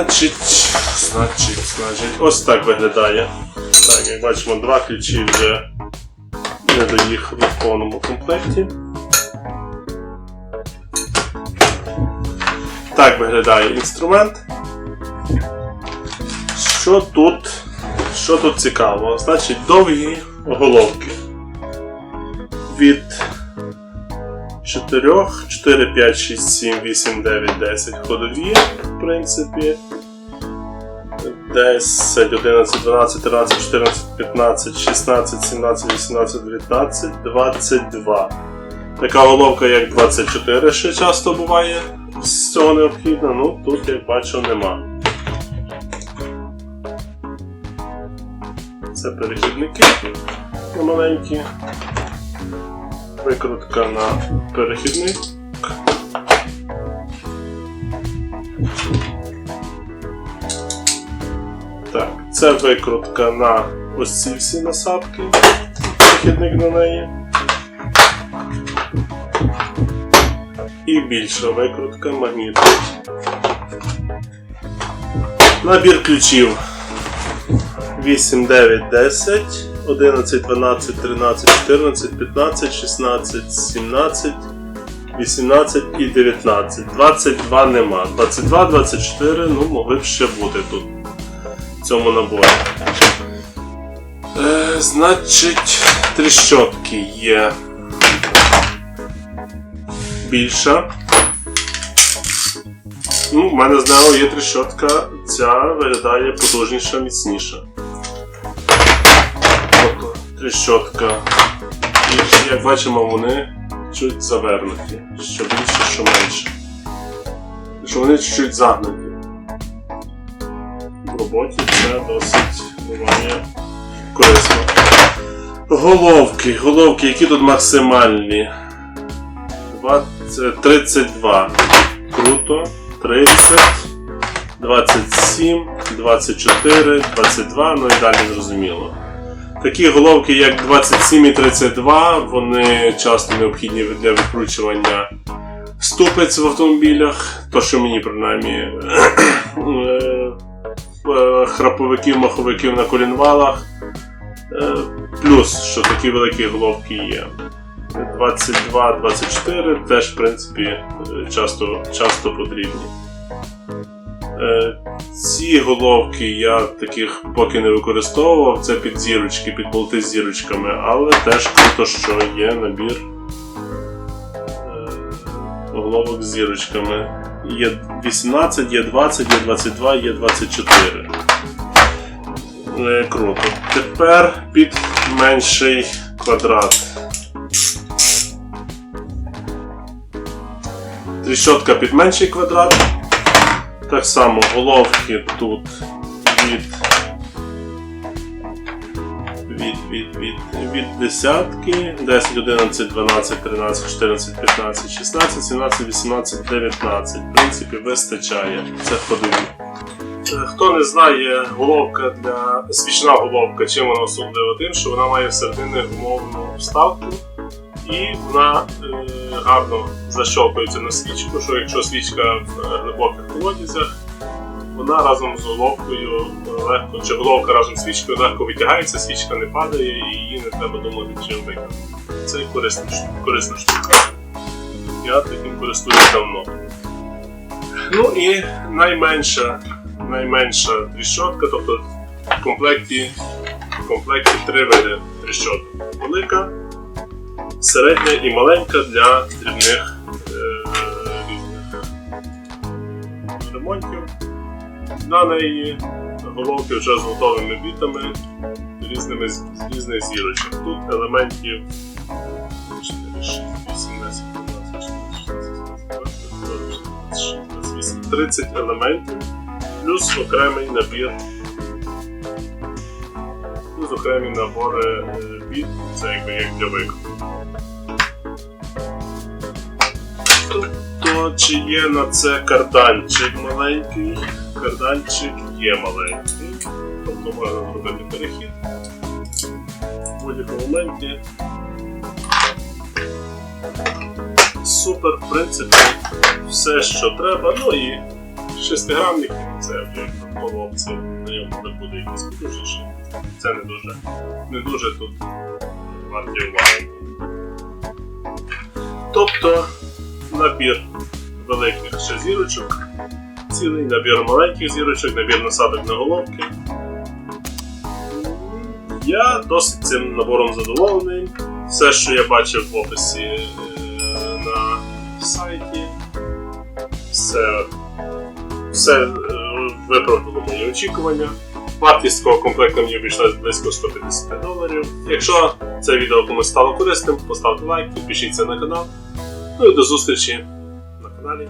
Значить, значить, значить, ось так виглядає. Так, як бачимо, два ключі вже не доїхали в повному комплекті. Так виглядає інструмент. Що тут? Що тут цікаво? Значить, довгі головки. Від 4, 4, 5, 6, 7, 8, 9, 10 ходові, в принципі. 10, 11, 12, 13, 14, 15, 16, 17, 18, 19, 22. Така головка, як 24, ще часто буває з цього необхідно, ну тут, як бачу, нема. Це перехідники маленькі. Викрутка на перехідник. Так, це викрутка на ось ці всі насадки. Перехідник на неї. І більша викрутка магнітна. Набір ключів 8, 9, 10, 11, 12, 13, 14, 15, 16, 17, 18 і 19. 22 нема. 22, 24, ну, могли б ще бути тут в цьому наборі. Е, значить, тріщотки є більша. Ну, в мене з нею є тріщотка, ця виглядає потужніша, міцніша. Тріщотка. І як бачимо, вони чуть завернуті. Що більше, що менше. Що вони чуть загнуті. В роботі це досить буває корисно. Головки, головки, які тут максимальні. 20, 32. Круто. 30, 27, 24, 22, ну і далі зрозуміло. Такі головки, як 27 і 32, вони часто необхідні для відкручування ступиць в автомобілях. То, що мені принаймні е, храповиків, маховиків на колінвалах. Е, Плюс, що такі великі головки є. 22-24 теж, в принципі, е, часто, часто потрібні. Е, Ці головки я таких поки не використовував, це під зірочки, під болти з зірочками, але теж круто, що є набір е, головок з зірочками. Є 18, є 20, є 22, є 24. Е, Круто. Тепер під менший квадрат. Тріщотка під менший квадрат. Так само головки тут від від, від, від, від десятки, 10, 11, 12, 13, 14, 15, 16, 17, 18, 19. В принципі, вистачає. Це ходові. Е, Хто не знає, головка для свічна головка, чим вона особлива тим, що вона має всередині гумовну вставку і вона е, гарно защолкується на свічку, що якщо свічка в глибоких колодязях, вона разом з головкою е, легко, чи головка разом з свічкою легко витягається, свічка не падає і її не треба думати, чим викинути. Це корисна, корисна штука. Я таким користуюсь давно. Ну і найменша, найменша тріщотка, тобто в комплекті, в комплекті три види тріщоток. Велика, середня і маленька для дрібних е, різних ремонтів. На неї головки вже з готовими бітами, різними, з різних зірочок. Тут елементів 4, 6, 8, 10, 12, 14, 15, 16, 30 елементів, плюс окремий набір. Плюс окремі набори е, це якби як для виконання. Тобто, чи є на це карданчик маленький? Карданчик є маленький. Тобто можна зробити перехід. В будь-якому моменті. Супер, в принципі, все, що треба. Ну і шестиграмники, це вже по опції, на ньому не буде якісь потужніші. Це не дуже, не дуже тут варті уваги. Тобто набір великих ще зірочок, цілий набір маленьких зірочок, набір насадок на головки. Я досить цим набором задоволений. Все, що я бачив в описі е, на сайті, все, все виправдало мої очікування. Вартість такого комплекту мені обійшлась близько 150 доларів. Якщо це відео комусь стало корисним, поставте лайк, підпишіться на канал. Ну і до зустрічі на каналі.